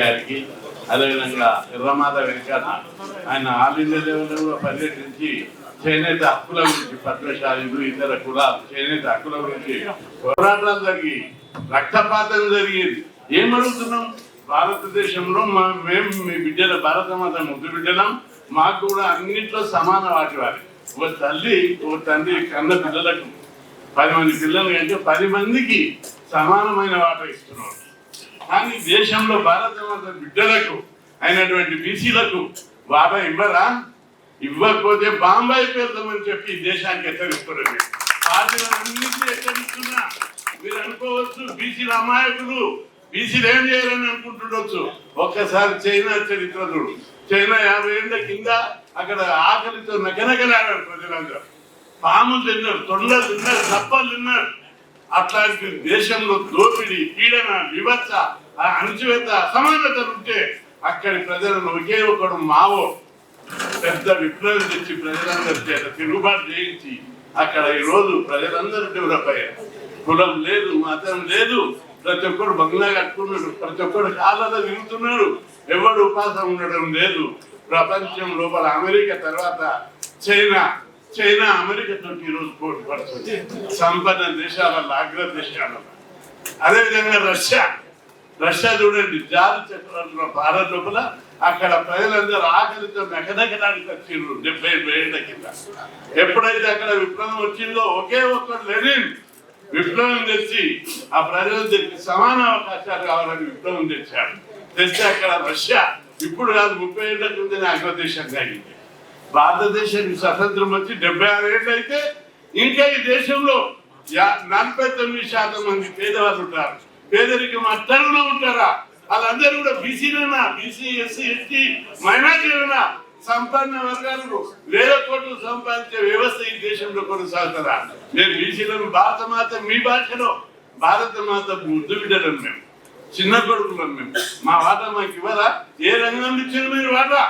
గారికి అదేవిధంగా ఎర్రమాధ వెంకన్న ఆయన ఆల్ ఇండియా లెవెల్లో కూడా పర్యటించి చేనేత హక్కుల గురించి పద్మశాలీలు ఇతర కులాలు చేనేత హక్కుల గురించి పోరాటాలు జరిగి రక్తపాతం జరిగేది. ఏమడుగుతున్నాం భారతదేశంలో మా మేము మీ బిడ్డల భారత మాత ముద్దు బిడ్డలం. మాకు కూడా అన్నింటిలో సమాన వాటి వారి. ఒక తల్లి ఒక తండ్రి కన్న పిల్లలకు పది మంది పిల్లలు అంటే పది మందికి సమానమైన వాట ఇస్తున్నారు కానీ దేశంలో భారత బిడ్డలకు అయినటువంటి బీసీలకు వాటా ఇవ్వరా? ఇవ్వకపోతే బాంబాయి పేరుతామని చెప్పి ఈ దేశానికి హెచ్చరిస్తున్నది పార్టీలన్నింటినీ హెచ్చరిస్తున్నా. మీరు అనుకోవచ్చు బీసీల అమాయకులు బీసీలు ఏం చేయాలని అనుకుంటుండొచ్చు. ఒక్కసారి చైనా చరిత్ర చూడు. చైనా యాభై ఏళ్ళ కింద అక్కడ ఆకలితో నగనగలాడారు ప్రజలందరూ. పాములు తిన్నారు తొండలు తిన్నారు దప్పలు తిన్నారు. అట్లాంటి దేశంలో దోపిడీ పీడన వివత్స ఆ అణచివేత అసమానతలు ఉంటే అక్కడి ప్రజలను ఒకే ఒకడు మావో పెద్ద విప్లవం తెచ్చి ప్రజలందరి చేత తిరుగుబాటు చేయించి అక్కడ ఈ రోజు ప్రజలందరూ డెవలప్ అయ్యారు. కులం లేదు మతం లేదు. ప్రతి ఒక్కడు బంగ్లా కట్టుకున్నాడు ప్రతి ఒక్కరు కాళ్ళలో తిరుగుతున్నాడు. ఎవడు ఉపాసం ఉండడం లేదు. ప్రపంచం లోపల అమెరికా తర్వాత చైనా చైనా అమెరికాతో ఈరోజు పోటీ పడుతుంది. సంపన్న దేశాలలో అగ్ర దేశాలలో అదేవిధంగా రష్యా. రష్యా చూడండి జాతి చక్రంలో భారత్ లోపల అక్కడ ప్రజలందరూ ఆకలితో మెకనెకడానికి వచ్చిండ్రు డెబ్బై ఏళ్ళ కింద. ఎప్పుడైతే అక్కడ విప్లవం వచ్చిందో ఒకే ఒక్కడు లెనిన్. విప్లవం తెచ్చి ఆ ప్రజలందరికీ సమాన అవకాశాలు కావాలని విప్లవం తెచ్చాడు. తెచ్చి అక్కడ రష్యా. ఇప్పుడు కాదు ముప్పై ఏళ్ళ కిందనే అగ్రదేశంగా అయింది భారతదేశానికి స్వతంత్రం వచ్చి డెబ్బై ఆరు ఏళ్ళు అయితే ఇంకా ఈ దేశంలో నలభై తొమ్మిది శాతం మంది పేదవాళ్ళు ఉంటారు. పేదరికం అట్టంలో ఉంటారా? వాళ్ళందరూ కూడా బీసీలైనా? బీసీ ఎస్సీ ఎస్టీ మైనార్టీలైనా? సంపన్న వర్గాలకు వేల కోట్లు సంపాదించే వ్యవస్థ ఈ దేశంలో కొనసాగుతారా మేము బీసీలను భారత మాత మీ భాషలో భారత మాత ముద్దు బిడ్డలం మేము. చిన్న కొడుకులం మేము. మా వాటా మాకు ఇవ్వరా? ఏ రంగం ఇచ్చిన మీరు వాటా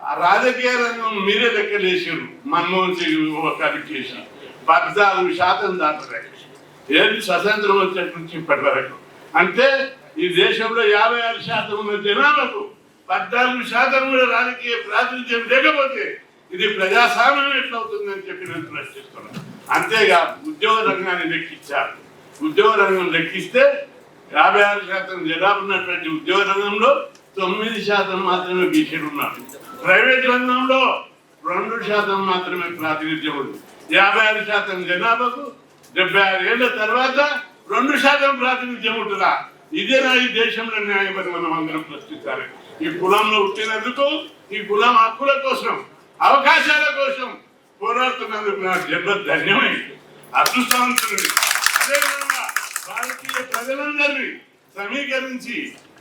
ఆ రాజకీయ రంగం మీరే లెక్కలేసారు మన్మోహన్ సింగ్ ఒక చేసి పద్నాలుగు శాతం దాటలే ఏది స్వతంత్రం వచ్చేటి నుంచి ఇప్పటి వరకు. అంటే ఈ దేశంలో యాభై ఆరు శాతం ఉన్న జనాలకు పద్నాలుగు శాతం కూడా రాజకీయ ప్రాతినిధ్యం లేకపోతే ఇది ప్రజాస్వామ్యం ఎట్లవుతుందని చెప్పి నేను ప్రశ్నిస్తున్నాను అంతేగా ఉద్యోగ రంగాన్ని లెక్కించారు ఉద్యోగ రంగం లెక్కిస్తే యాభై ఆరు శాతం జనాభా ఉన్నటువంటి ఉద్యోగ రంగంలో తొమ్మిది శాతం మాత్రమే బీసీలు ఉన్నారు. ప్రైవేట్ రంగంలో రెండు శాతం మాత్రమే ప్రాతినిధ్యం ఉంది. యాభై ఆరు శాతం జనాభాకు డెబ్బై ఆరు ఏళ్ళ తర్వాత రెండు శాతం ప్రాతినిధ్యం ఉంటుందా? ఇదేనా ఈ దేశంలో న్యాయమని మనం అందరం ప్రశ్నించాలి. ఈ కులంలో పుట్టినందుకు ఈ కులం హక్కుల కోసం అవకాశాల కోసం పోరాడుతున్నందుకు నా జన్మ ధన్యమైంది. అదృష్టవంతుని అదేవిధంగా భారతీయ ప్రజలందరినీ సమీకరించి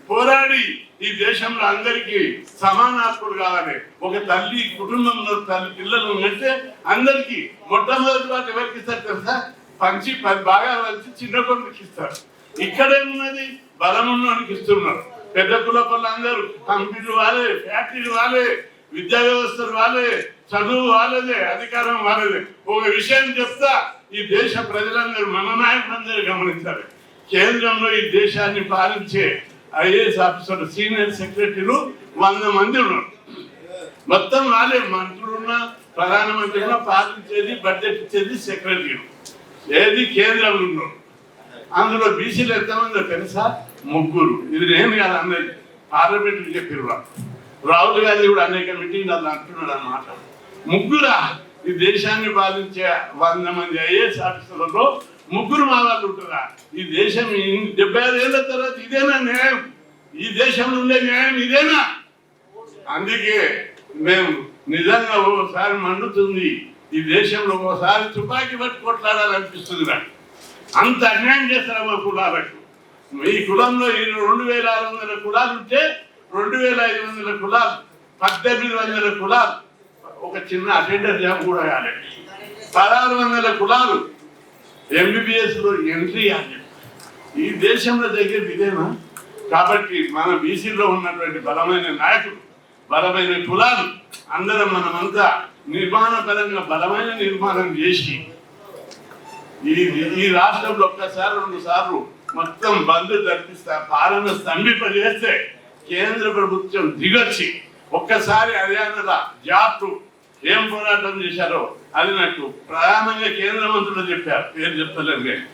పోరాడి ఈ దేశంలో అందరికీ సమాన కావాలి ఒక తల్లి కుటుంబంలో తల్లి పిల్లలు ఉన్నట్టే అందరికీ మొట్టమొదటి వాటి ఎవరికి ఇస్తారు తెలుసా? పంచి పది బాగా కలిసి చిన్న కొడుకు ఇస్తారు. ఇక్కడేమున్నది ఉన్నది ఉన్నోనికి ఇస్తున్నారు. పెద్ద కులపల్లు అందరూ కంపెనీలు వాళ్ళే ఫ్యాక్టరీలు వాళ్ళే విద్యా వ్యవస్థలు వాళ్ళే చదువు వాళ్ళదే అధికారం వాళ్ళదే. ఒక విషయం చెప్తా ఈ దేశ ప్రజలందరూ మన నాయకులందరూ గమనించాలి. కేంద్రంలో ఈ దేశాన్ని పాలించే ఐఏఎస్ ఆఫీసర్ సీనియర్ సెక్రటరీలు వంద మంది ఉన్నారు. మొత్తం వాళ్ళే మంత్రులున్నా ప్రధానమంత్రి ఉన్నా ఇచ్చేది బడ్జెట్ ఇచ్చేది సెక్రటరీలు ఏది కేంద్రంలో ఉన్నారు అందులో బీసీలు ఎంతమందో తెలుసా? ముగ్గురు. ఇది నేను కాదు అన్నది పార్లమెంట్ చెప్పారు రాహుల్ గాంధీ కూడా అనేక మీటింగ్ అలా అంటున్నాడు అన్నమాట ముగ్గురా ఈ దేశాన్ని బాధించే వంద మంది ఐఏఎస్ ఆఫీసర్లలో ముగ్గురు మా వాళ్ళు ఉంటారా? ఈ దేశం డెబ్బై ఐదు ఏళ్ళ తర్వాత ఇదేనా న్యాయం? ఈ దేశంలో ఉండే న్యాయం ఇదేనా? అందుకే మేము నిజంగా ఓసారి మండుతుంది. ఈ దేశంలో ఓసారి తుపాకీ పట్టి కొట్లాడాలనిపిస్తుంది నాకు. అంత అన్యాయం చేస్తారు మా కులాలకు ఈ కులంలో ఈ రెండు వేల ఆరు వందల కులాలు ఉంటే రెండు వేల ఐదు వందల కులాలు పద్దెనిమిది వందల కులాలు. ఒక చిన్న అటెండర్ జాబ్ కూడా కాలేదు. పదహారు వందల కులాలు ఎంబీబీఎస్లో ఎంట్రీ అని ఈ దేశంలో జరిగేది ఇదేనా? కాబట్టి మన బీసీలో ఉన్నటువంటి బలమైన నాయకులు బలమైన కులాలు అందరం మనమంతా నిర్మాణ పరంగా బలమైన నిర్మాణం చేసి ఈ ఈ రాష్ట్రంలో ఒక్కసారి రెండు సార్లు మొత్తం బంద్ జరిపిస్తా పాలన స్తంభింపజేస్తే కేంద్ర ప్రభుత్వం దిగొచ్చి ఒక్కసారి హర్యానాలో జాట్ ఏం పోరాటం చేశారో అది నాకు ప్రధానంగా కేంద్ర మంత్రులు చెప్పారు. పేరు చెప్తలేదు కానీ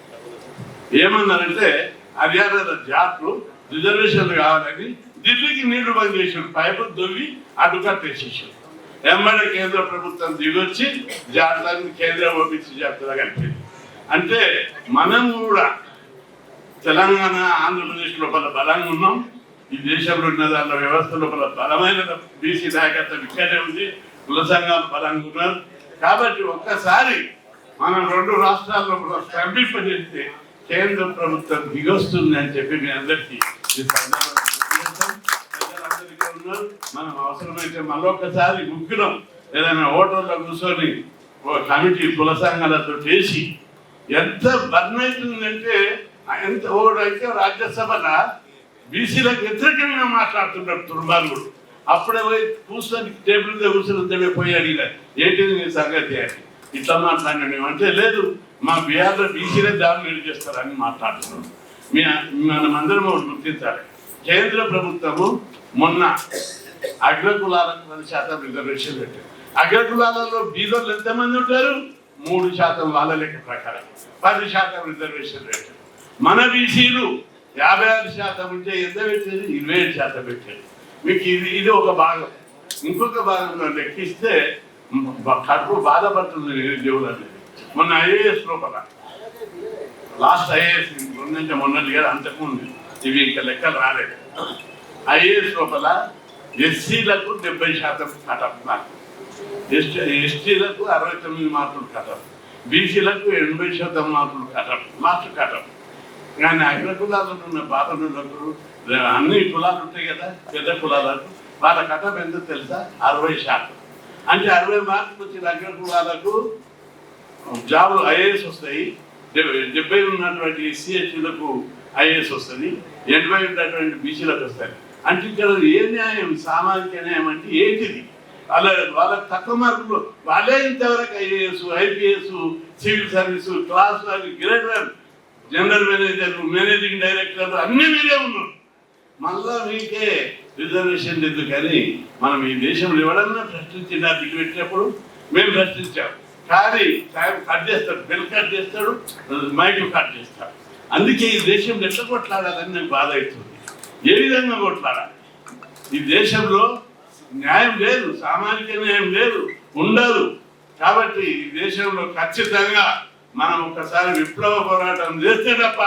ఏమన్నారంటే హర్యానా జాట్లు రిజర్వేషన్లు కావాలని ఢిల్లీకి నీళ్ళు బంద్ చేసాడు పైపు దొవ్వి అడ్డు కట్టేసేసాడు వెంబడే కేంద్ర ప్రభుత్వం దిగొచ్చి జాట్లని కేంద్రం పంపించి జాతర కలిపింది. అంటే మనం కూడా తెలంగాణ ఆంధ్రప్రదేశ్ లోపల బలంగా ఉన్నాం. ఈ దేశంలో ఉన్న దాంట్లో వ్యవస్థ లోపల బలమైన బీసీ నాయకత్వం ఇక్కడే ఉంది. కుల సంఘాలు బలంగా ఉన్నారు కాబట్టి ఒక్కసారి మనం రెండు రాష్ట్రాల్లో కూడా స్తంభింపజేస్తే కేంద్ర ప్రభుత్వం దిగొస్తుంది అని చెప్పి మీ అందరికీ మనం అవసరమైతే మరొకసారి ముగ్గురం ఏదైనా హోటల్లో కూర్చొని కమిటీ కుల సంఘాలతో చేసి ఎంత బర్న్ అవుతుందంటే ఎంత ఓడైతే రాజ్యసభల బీసీలకు వ్యతిరేకంగా మాట్లాడుతున్నారు దుర్మార్గుడు అప్పుడే పోయి కూర్చొని టేబుల్ మీద కూర్చొని పోయి అడిగారు ఏంటిది నీ సంగతి అని. ఇట్లా మాట్లాడినాడు అంటే లేదు మా బీహార్లో బీసీలే దాడులు చేస్తారని మాట్లాడుతున్నాం. మీ మనం అందరం ఒకటి గుర్తించాలి. కేంద్ర ప్రభుత్వము మొన్న అగ్రకులాలకు పది శాతం రిజర్వేషన్ పెట్టారు. అగ్రకులాలలో బీదోళ్ళు ఎంతమంది ఉంటారు? మూడు శాతం వాళ్ళ లెక్క ప్రకారం. పది శాతం రిజర్వేషన్ రేటు మన బీసీలు యాభై ఆరు శాతం ఉంటే ఎంత పెట్టేది ఇరవై ఏడు శాతం పెట్టారు. మీకు ఇది ఇది ఒక భాగం. ఇంకొక భాగంలో లెక్కిస్తే కడుపు బాధపడుతుంది దేవుడు అనేది మొన్న ఐఏఎస్ లోపల. లాస్ట్ ఐఏఎస్ మొన్నంటే మొన్నటి గారు అంతకుముందు. ఇవి ఇంకా లెక్కలు రాలేదు. ఐఏఎస్ లోపల ఎస్సీలకు డెబ్బై శాతం కటప్ మార్కులు ఎస్టీ ఎస్టీలకు అరవై తొమ్మిది మార్కులు కటప్. బీసీలకు ఎనభై శాతం మార్కులు కటప్ లాస్ట్ కటప్. కానీ అగ్ర కులాలలో ఉన్న బాధనులకు అన్ని కులాలు ఉంటాయి కదా పెద్ద కులాలకు వాళ్ళ కటప్ ఎంత తెలుసా? అరవై శాతం. అంటే అరవై మార్కులు వచ్చిన అగ్ర కులాలకు జాబులు ఐఏఎస్ వస్తాయి. డెబ్బై- ఉన్నటువంటి ఎస్సీఎస్టీలకు ఐఏఎస్ వస్తుంది ఎనభై ఉన్నటువంటి బీసీలకు వస్తాయి. అంటే ఇక్కడ ఏ న్యాయం సామాజిక న్యాయం అంటే ఏంటిది? వాళ్ళ వాళ్ళకి తక్కువ మార్కులు వాళ్ళే ఇంతవరకు IAS IPS civil service class వాళ్ళు grade general manager managing director అన్ని మీరే ఉన్నారు. మళ్ళా మీకే రిజర్వేషన్ లేదు కానీ మనం ఈ దేశంలో ఎవడన్నా ప్రశ్నించిన బిల్లు పెట్టినప్పుడు మేము ప్రశ్నించాం. కానీ టైం కట్ చేస్తాడు బెల్ కట్ చేస్తాడు మైక్ కట్ చేస్తాడు. అందుకే ఈ దేశంలో ఎట్లా కొట్లాడాలని నాకు బాధ అవుతుంది. ఏ విధంగా కొట్లాడాలి? ఈ దేశంలో న్యాయం లేదు సామాజిక న్యాయం లేదు ఉండదు. కాబట్టి ఈ దేశంలో ఖచ్చితంగా మనం ఒకసారి విప్లవ పోరాటం చేస్తే తప్ప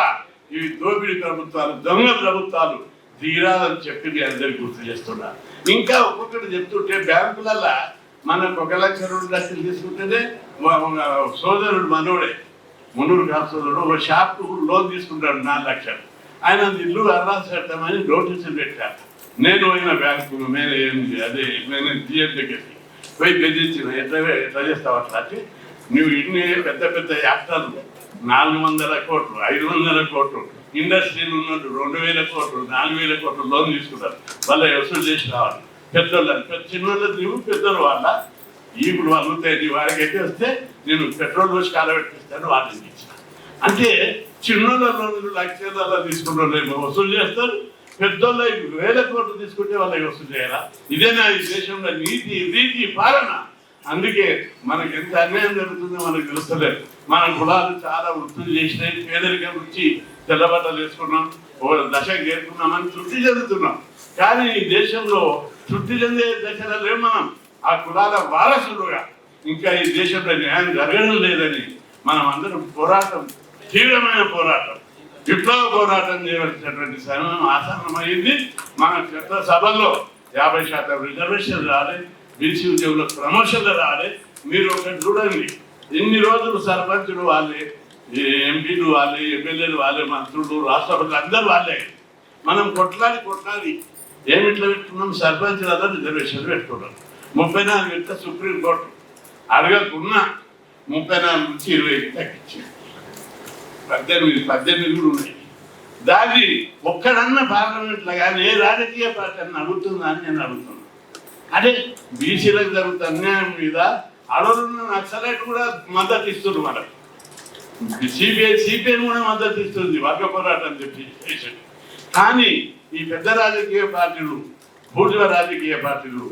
ఇవి దోపిడీ ప్రభుత్వాలు దొంగ ప్రభుత్వాలు తీరాలని చెప్పి మీ అందరికి గుర్తు చేస్తున్నా ఇంకా ఒక్కొక్కటి చెప్తుంటే బ్యాంకులల్లో మనకు ఒక లక్ష రెండు లక్షలు తీసుకుంటేనే సోదరుడు మనోడే మునూరు కాదు సోదరుడు ఒక షాప్ లోన్ తీసుకుంటాడు నాలుగు లక్షలు. ఆయన ఇల్లు అర్రాసి కడతామని నోటీసులు పెట్టారు. నేను పోయిన బ్యాంకు మేనే అదే నేను జిఎం దగ్గరికి పోయి బెదిరించిన ఎట్లా ఎట్లా చేస్తావు అట్లా అంటే నువ్వు ఇన్ని పెద్ద పెద్ద యాక్టర్లు నాలుగు వందల కోట్లు ఐదు వందల కోట్లు ఇండస్ట్రీలు ఉన్నట్టు రెండు వేల కోట్లు నాలుగు వేల కోట్లు లోన్ తీసుకుంటారు. వాళ్ళ వసూలు చేసి రావాలి. పెద్దోళ్ళని పెద్ద చిన్నోళ్ళు నువ్వు పెద్దోళ్ళు వాళ్ళ. ఇప్పుడు వాళ్ళు నీ వారికి అయితే వస్తే నేను పెట్రోల్ పోసి కాలబెట్టిస్తాను వాళ్ళని ఇచ్చిన అంటే చిన్నోళ్ళ లక్షల తీసుకుంటారు వసూలు చేస్తారు. పెద్దోళ్ళ వేల కోట్లు తీసుకుంటే వాళ్ళకి వసూలు చేయాలా? ఇదేనా ఈ దేశంలో నీతి నీతి పాలన. అందుకే మనకి ఎంత అన్యాయం జరుగుతుందో మనకు తెలుస్తలేదు. మన కులాలు చాలా వృత్తులు చేసినాయి పేదరికం నుంచి తెల్లబట్టలు వేసుకున్నాం ఓ దశ చేరుకున్నామని తృప్తి చెందుతున్నాం. కానీ ఈ దేశంలో తృప్తి చెందే దశలో లేవు మనం? ఆ కులాల వారసులుగా. ఇంకా ఈ దేశంలో న్యాయం జరగడం లేదని మనం అందరం పోరాటం తీవ్రమైన పోరాటం విప్లవ పోరాటం చేయవలసినటువంటి సమయం ఆసన్నమైంది. మన చట్ట సభలో యాభై శాతం రిజర్వేషన్ రాలే బీసీ ఉద్యోగులకు ప్రమోషన్లు రాలే. మీరు ఒకటి చూడండి ఎన్ని రోజులు సర్పంచులు వాళ్ళే ఎంపీలు వాళ్ళే ఎమ్మెల్యేలు వాళ్ళే మంత్రులు రాష్ట్రపతులు అందరూ వాళ్ళే. మనం కొట్లాడి కొట్లాడి ఏమిట్లా పెట్టుకున్నాం? సర్పంచులు అందరూ రిజర్వేషన్లు పెట్టుకున్నాం ముప్పై నాలుగు పెడితే సుప్రీంకోర్టు అడగకున్నా ముప్పై నాలుగు నుంచి ఇరవై తగ్గించింది పద్దెనిమిది పద్దెనిమిది కూడా ఉన్నాయి. దాన్ని ఒక్కడన్న పార్లమెంట్లో కానీ ఏ రాజకీయ పార్టీ అని అడుగుతుందా అని నేను అడుగుతున్నాను అదే బీసీలకు జరుగుతున్న అన్యాయం మీద అడవులున్న నక్సలైట్ కూడా మద్దతు ఇస్తుంది మనకు సిపిఐ సిపిఐ కూడా మద్దతు ఇస్తుంది వర్గ పోరాటం చెప్పి కానీ ఈ పెద్ద రాజకీయ పార్టీలు బూర్జువ రాజకీయ పార్టీలు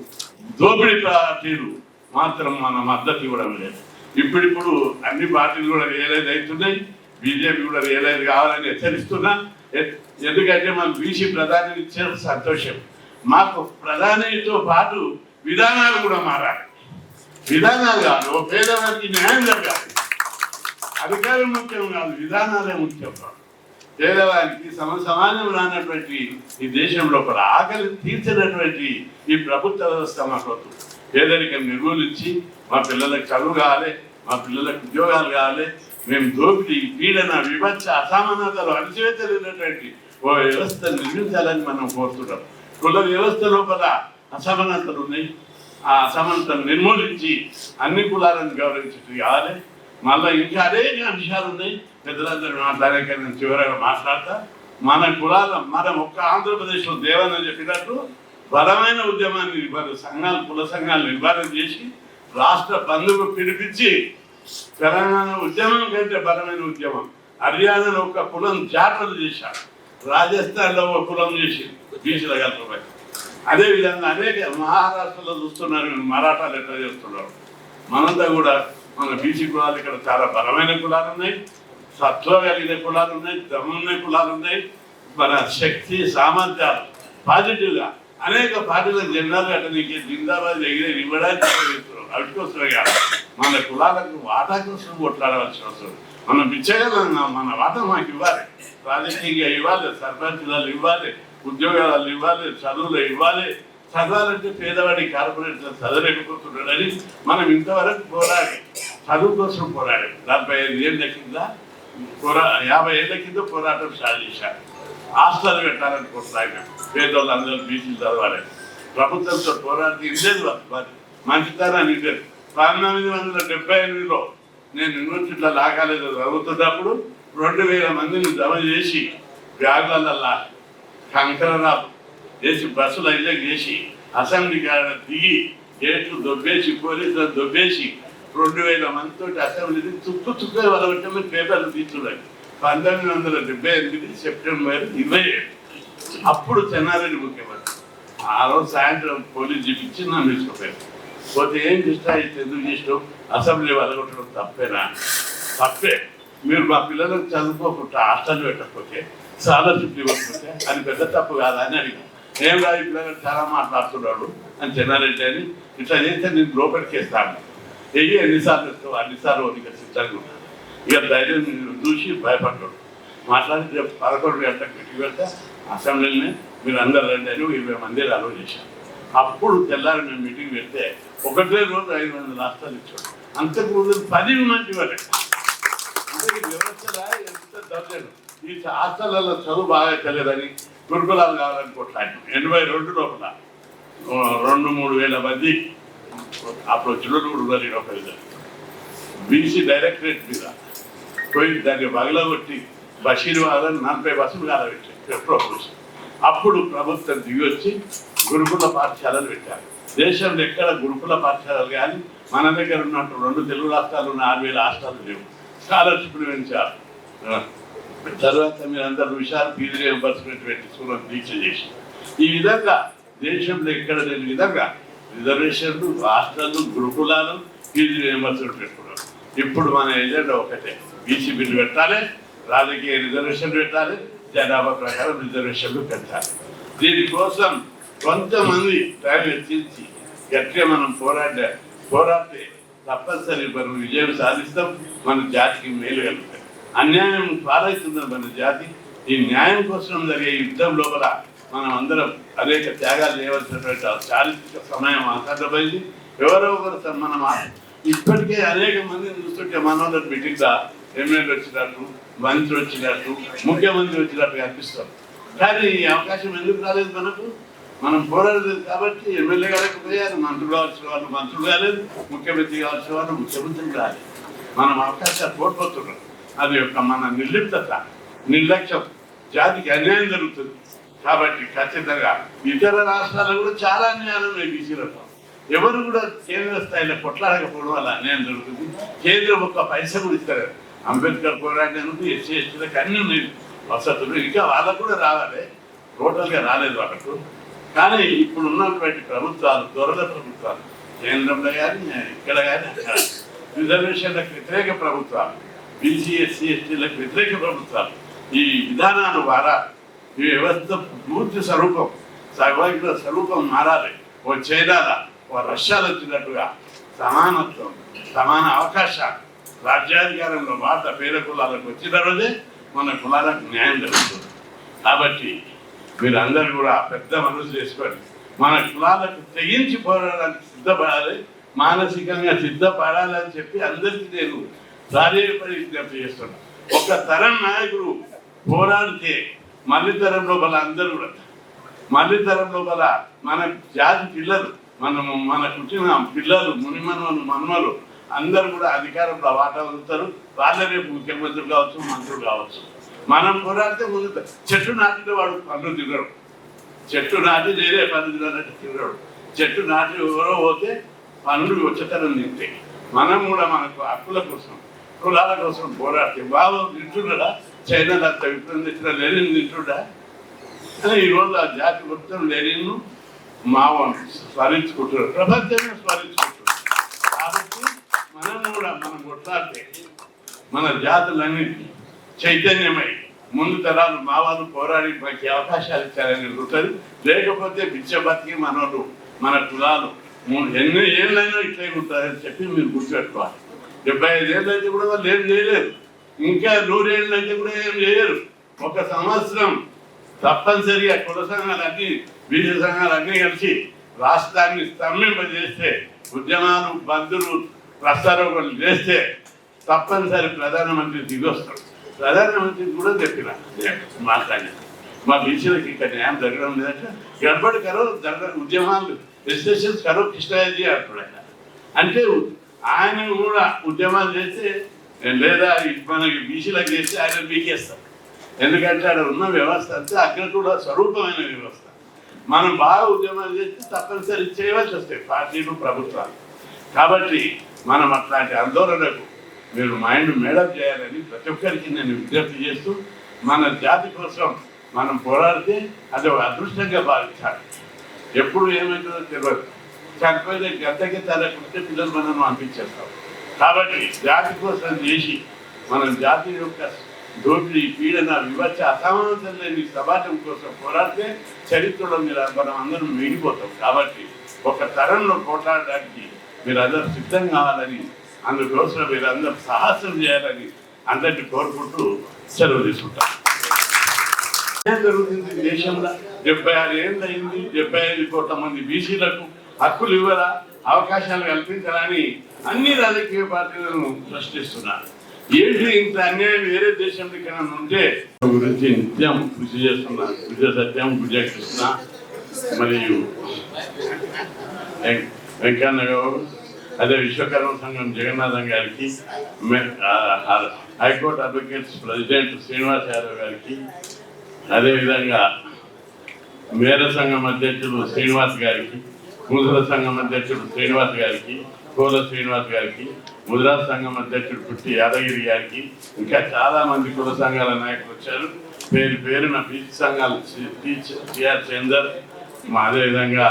దోపిడీ పార్టీలు మాత్రం మన మద్దతు ఇవ్వడం లేదు. ఇప్పుడిప్పుడు అన్ని పార్టీలు కూడా రియలైజ్ అవుతున్నాయి. బీజేపీ కూడా రియలైజ్ కావాలని హెచ్చరిస్తున్నా. ఎందుకంటే మనం బీసీ ప్రధాని ఇచ్చిన సంతోషం. మాకు ప్రధానితో పాటు విధానాలు కూడా మారాలి. విధానాలు కాదు ఓ పేదవారికి న్యాయం జరగాలి. అధికారం ముఖ్యం కాదు విధానాలే ముఖ్యం. పేదవారికి సమ సమాజం రానటువంటి ఈ దేశం లోపల ఆకలి తీర్చినటువంటి ఈ ప్రభుత్వ వ్యవస్థ మాకు వద్దు. పేదరికం నిర్మూలించి మా పిల్లలకు చదువు కావాలి మా పిల్లలకు ఉద్యోగాలు కావాలి మేము దోపిడీ పీడన విభత్స అసమానతలు అణచివేతలేనటువంటి ఓ వ్యవస్థ నిర్మించాలని మనం కోరుతున్నాం. కుల వ్యవస్థ లోపల అసమానతలు ఉన్నాయి. ఆ అసమానతను నిర్మూలించి అన్ని కులాలను గౌరవించి కావాలి. మళ్ళీ ఇంకా అనేక అంశాలు ఉన్నాయి. పెద్దలందరూ మాట్లాడాక నేను చివరగా మాట్లాడతా. మన కులాల మనం ఒక్క ఆంధ్రప్రదేశ్లో దేవని చెప్పినట్టు బలమైన ఉద్యమాన్ని వారు సంఘాలు కుల సంఘాలు నిర్మాణం చేసి రాష్ట్ర బంధువు పిలిపించి తెలంగాణ ఉద్యమం కంటే బలమైన ఉద్యమం. హర్యానాలో ఒక కులం జాతరలు చేశారు. రాజస్థాన్లో ఒక కులం చేసి బీసీల కలపబై అదే విధంగా అనేక మహారాష్ట్రలో చూస్తున్నారు. మరాఠాలు ఎట్లా చేస్తున్నారు. మనంతా కూడా మన బీసీ కులాలు ఇక్కడ చాలా బలమైన కులాలు ఉన్నాయి. సత్వ కలిగిన కులాలు ఉన్నాయి దమ్మున్న కులాలు ఉన్నాయి. మన శక్తి సామర్థ్యాలు పాజిటివ్గా అనేక పార్టీలకు జెండాలు నీకు జిందాబాద్ దగ్గర ఇవ్వడానికి ప్రయత్నిస్తున్నాం. అవి కోసమే కాదు మన కులాలకు వాటా కోసం కొట్లాడవలసిన అవసరం మనం పిచ్చగలం మన వాటా మాకు ఇవ్వాలి. రాజకీయంగా ఇవ్వాలి సర్పంచులు ఇవ్వాలి ఉద్యోగాలు ఇవ్వాలి చదువులు ఇవ్వాలి చదవాలంటే పేదవాడి కార్పొరేట్లో చదవలేకపోతున్నాడని మనం ఇంతవరకు పోరాడి చదువు కోసం పోరాడాం. డెబ్బై ఐదు ఏళ్ళ కింద పోరా యాభై ఏళ్ళ కింద పోరాటం స్టార్ట్ చేశారు హాస్టల్ పెట్టాలని కొట్లాడినాం. అందరూ బీసీలు చదవాలని ప్రభుత్వంతో పోరాడి ఇదేది మంచితనాన్ని ఇల్లేదు పంతొమ్మిది వందల డెబ్బై ఎనిమిదిలో నేను యూనివర్సిటీలో లా కాలేజీలో చదువుతున్నప్పుడు రెండు వేల మందిని జమ చేసి బ్యాగులలో కంకర రాదు వేసి బస్సులు అయితే చేసి అసెంబ్లీ కాడ దిగి గేట్లు దొబ్బేసి పోలీసులు దొబ్బేసి రెండు వేల మందితో అసెంబ్లీని తుక్కు తుక్కు వలగొట్టమని పేపర్లు తీసుకున్నాడు పంతొమ్మిది వందల డెబ్బై ఎనిమిది సెప్టెంబర్ ఇరవై ఏడు. అప్పుడు చెన్నారెడ్డి ముఖ్యమంత్రి. ఆ రోజు సాయంత్రం పోలీస్ చూపించి నన్ను తీసుకుపోయారు. పోతే ఏం చేస్తా ఇది ఎందుకు చేసినాం అసెంబ్లీ వదలగొట్టడం తప్పేనా? తప్పే. మీరు మా పిల్లలకు చదువుకోకుండా హాస్టల్ పెట్టకపోతే చాలా చుట్టూ ఇవ్వకపోతే అది పెద్ద తప్పు కాదా అని అడిగాను. ఏం రాదు ఇప్పుడు చాలా మాట్లాడుతున్నాడు అని చెన్నారెడ్డి అని ఇట్లా చేస్తే నేను లోపలికి వేస్తాను. ఎయ్యి ఎన్నిసార్లు ఇస్తావు అన్నిసార్లు వదిలిక సిద్ధంగా ఉన్నాను ఇక ధైర్యం చూసి భయపడ్డాడు. మాట్లాడి రేపు పదకొండు గంటలకు పెట్టి వెళ్తే అసెంబ్లీని మీరు అందరు రండి అని ఇరవై మంది అలవ్ చేశాను అప్పుడు తెల్లారి మేము మీటింగ్ పెడితే ఒకటే రోజు ఐదు వందల రాష్ట్రాలు ఇచ్చాడు అంతకుముందు పది మంది వాళ్ళకి వ్యవస్థ ఈ ఎంత దర్జను ఈ హాస్టల్లో చదువు బాగా తెలియదని గురుకులాలు కావాలని కొట్లాడినాం. ఎనభై రెండు లోపల. రెండు మూడు వేల మంది అప్పుడు చిల్లూరు కూడా ఒక బీసీ డైరెక్టరేట్ మీద పోయి దాన్ని పగలగొట్టి బషీర్ వాళ్ళని నలభై బస్సులు కాలబెట్టారు. ఎప్పుడో అప్పుడు ప్రభుత్వం దిగొచ్చి గురుకుల పాఠశాలలు పెట్టారు. దేశంలో ఎక్కడ గురుకుల పాఠశాలలు కానీ మన దగ్గర ఉన్నట్టు రెండు తెలుగు రాష్ట్రాలు ఉన్న ఆరు వేల రాష్ట్రాలు లేవు. స్కాలర్షిప్లు పెంచారు. తర్వాత మీరు అందరు విషయాలు ఫీజు రియంబర్స్మెంట్ పెట్టి సూరం దీక్ష చేసి. ఈ విధంగా దేశంలో ఎక్కడ లేని విధంగా రిజర్వేషన్లు రాష్ట్రాలు గురుకులాలు ఫీజు రియంబర్స్మెంట్ పెట్టుకున్నారు. ఇప్పుడు మన ఏజెండా ఒకటే. బీసీ బిల్లు పెట్టాలి రాజకీయ రిజర్వేషన్ పెట్టాలి జనాభా ప్రకారం రిజర్వేషన్లు పెట్టాలి. దీనికోసం కొంతమంది టైం వెచ్చించి గట్టిగా మనం పోరాడే పోరాడితే తప్పనిసరి మనం విజయం సాధిస్తాం మన జాతికి మేలు కలుగుతాం అన్యాయం పాలవుతుంది మన జాతి ఈ న్యాయం కోసం జరిగే యుద్ధం లోపల మనం అందరం అనేక త్యాగాలు చేయవలసినటువంటి చారిత్రక సమయం ఆసన్నమైంది ఎవరో ఒకరు మనం ఆ- ఇప్పటికే అనేక మందిని చూస్తుంటే మనోళ్ళ బిడ్డగా ఎమ్మెల్యే వచ్చినట్టు మంత్రి వచ్చినట్టు ముఖ్యమంత్రి వచ్చినట్టు కనిపిస్తారు కానీ ఈ అవకాశం ఎందుకు రాలేదు మనకు? మనం పోరాడలేదు కాబట్టి ఎమ్మెల్యే గారికి పోయారు మంత్రులు కావాల్సిన వాళ్ళు మంత్రులు కాలేదు ముఖ్యమంత్రి కావాల్సిన వాళ్ళు ముఖ్యమంత్రి కాలేదు. మనం అవకాశాలు కోల్పోతున్నాం. అది యొక్క మన నిర్లిప్తత నిర్లక్ష్యం. జాతికి అన్యాయం జరుగుతుంది. కాబట్టి ఖచ్చితంగా ఇతర రాష్ట్రాల్లో కూడా చాలా అన్యాయాలు ఉన్నాయి బీసీలతో ఎవరు కూడా కేంద్ర స్థాయిలో కొట్లాడకపోవడం వల్ల అన్యాయం జరుగుతుంది. కేంద్రం ఒక్క పైస కూడా ఇస్తారు అంబేద్కర్ పోరాడినందుకు ఎస్సీ ఎస్టీలకు అన్ని ఉన్నాయి. వసతులు. ఇంకా వాళ్ళకు కూడా రావాలి. టోటల్గా రాలేదు వాళ్ళకు. కానీ ఇప్పుడు ఉన్నటువంటి ప్రభుత్వాలు దొరల ప్రభుత్వాలు కేంద్రంలో కానీ ఇక్కడ కానీ అక్కడ రిజర్వేషన్లకు వ్యతిరేక ప్రభుత్వాలు బీసీ ఎస్సీ ఎస్టీలకు వ్యతిరేక ప్రభుత్వాలు. ఈ విధానాలు మారాలి ఈ వ్యవస్థ పూర్తి స్వరూపం సర్వజ్ఞ స్వరూపం మారాలి. ఓ చైనాల ఓ రష్యాలో వచ్చినట్టుగా సమానత్వం సమాన అవకాశాలు. రాజ్యాధికారంలో భారత పేద కులాలకు వచ్చిన రోజే మన కులాలకు న్యాయం జరుగుతుంది. కాబట్టి మీరందరూ కూడా పెద్ద మనసు చేసుకోండి మన కులాలకు తెగించి పోరాడడానికి సిద్ధపడాలి. మానసికంగా సిద్ధపడాలని చెప్పి అందరికీ నేను శారీరక విజ్ఞప్తి చేస్తున్నాం ఒక తరం నాయకుడు పోరాడితే మళ్ళీ తరం లోపల అందరూ కూడా మళ్ళీ తరం లోపల మన జాతి పిల్లలు మనము మన పుట్టిన పిల్లలు మునిమనుమలు మన్మలు అందరూ కూడా అధికారంలో వాటా ఉంటారు వాళ్ళే రేపు ముఖ్యమంత్రులు కావచ్చు మంత్రులు కావచ్చు. మనం పోరాడితే ముందు చెట్టు నాటితే వాడు పనులు తిరగడు చెట్టు నాటి నేనే పనులు తిరగనట్టు తిరగడు చెట్టు నాటి ఎవరో పోతే పనులు వచ్చేతనం తింటే. మనం కూడా మనకు హక్కుల కోసం కులాల కోసం పోరాడితే బాబు తింటున్నాడా చైనా అంత విప్రందించిన లెనిన్ తింటుడా అని ఈరోజు ఆ జాతి మొత్తం లెనిన్ను మావ స్మరించుకుంటున్నారు. ప్రపంచమే స్మరించుకుంటున్నారు. కాబట్టి మనం కూడా మనం కొట్లాడితే మన జాతులన్నింటినీ చైతన్యమై ముందు తరాలు మావాళ్ళు పోరాడి మనకి అవకాశాలు ఇచ్చారని ఉంటుంది. లేకపోతే బిచ్చబతికి మనోళ్ళు మన కులాలు ఎన్ని ఏళ్ళైనా ఇట్లే ఉంటారని చెప్పి మీరు గుర్తుపెట్టుకోవాలి. డెబ్బై ఐదు ఏళ్ళు అయితే కూడా వాళ్ళు ఏం చేయలేరు. ఇంకా నూరేళ్ళు అయితే కూడా ఏం చేయరు ఒక సంవత్సరం తప్పనిసరిగా కుల సంఘాలన్నీ బీజ సంఘాలన్నీ కలిసి రాష్ట్రాన్ని స్తంభింపజేస్తే ఉద్యమాలు బంధులు ప్రస్తారోపణలు చేస్తే తప్పనిసరి ప్రధానమంత్రి దిగొస్తాడు. ప్రధానమంత్రి కూడా చెప్పిన మాట్లాడి. మా బీసీలకు ఇక్కడ న్యాయం జరగడం లేదంటే గడబడి కరో జరగ ఉద్యమాలు రిజిస్ట్రేషన్స్ కరో కృష్ణాజీ అంటాడు అంటే ఆయన కూడా ఉద్యమాలు చేస్తే లేదా మనకి బీసీలకు చేస్తే ఆయన పీకేస్తారు. ఎందుకంటే అక్కడ ఉన్న వ్యవస్థ అంతా అక్కడ కూడా స్వరూపమైన వ్యవస్థ. మనం బాగా ఉద్యమాలు చేస్తే తప్పనిసరి చేయవలసి వస్తాయి పార్టీలు ప్రభుత్వాలు. కాబట్టి మనం అట్లాంటి ఆందోళనకు మీరు మైండ్ మేడప్ చేయాలని ప్రతి ఒక్కరికి నేను విజ్ఞప్తి చేస్తూ మన జాతి కోసం మనం పోరాడితే అది ఒక అదృష్టంగా భావించాలి. ఎప్పుడు ఏమైతుందో తెలియదు. చనిపోయిన గద్దకి తరకుంటే పిల్లలు మనం పంపించేస్తాం కాబట్టి జాతి కోసం చేసి మనం జాతి యొక్క దోపిడీ పీడన వివచ్చ అసమానతలు లేని సమాజం కోసం పోరాడితే చరిత్రలో మీరు మనం అందరం మిగిలిపోతాం. కాబట్టి ఒక తరంలో పోట్లాడడానికి మీరందరూ సిద్ధం కావాలని అందుకోసం మీరు సాహసం చేయాలని అందరినీ కోరుకుంటూ సెలవు తీసుకుంటాం. ఏం జరుగుతుంది దేశంలో? డెబ్బై ఆరు ఏళ్ళు అయింది డెబ్బై ఐదు కోట్ల మంది బీసీలకు హక్కులు ఇవ్వరా అవకాశాలు కల్పించాలని అన్ని రాజకీయ పార్టీలను ప్రశ్నిస్తున్నారు ఏంటి ఇంత అన్యాయం వేరే దేశం ఇక్కడ ఉంటే గురించి నిత్యం కృషి చేస్తున్నా. విజయ సత్యం విజయ కృష్ణ మరియు వెంకన్న గౌడ్ అదే విశ్వకర్మ సంఘం జగన్నాథం గారికి high court advocates president Srinivas Yadav గారికి అదేవిధంగా మేర సంఘం అధ్యక్షుడు శ్రీనివాస్ గారికి ముద్ర సంఘం అధ్యక్షుడు శ్రీనివాస్ గారికి కోల శ్రీనివాస్ గారికి ముదురా సంఘం అధ్యక్షుడు పుట్టి యాదగిరి గారికి ఇంకా చాలా మంది కుల సంఘాల నాయకులు వచ్చారు. పేరు పేరున బీచ్ సంఘాలు సిఆర్ చందర్ మా అదేవిధంగా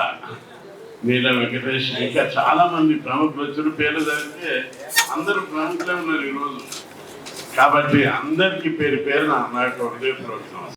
నీలం వెంకటేష్ ఇంకా చాలా మంది ప్రముఖులు వచ్చారు. పేర్లు జరిగితే అందరూ ప్రముఖులే ఉన్నారు ఈరోజు. కాబట్టి అందరికీ పేరు పేరున నాకు యొక్క హృదయపూర్వక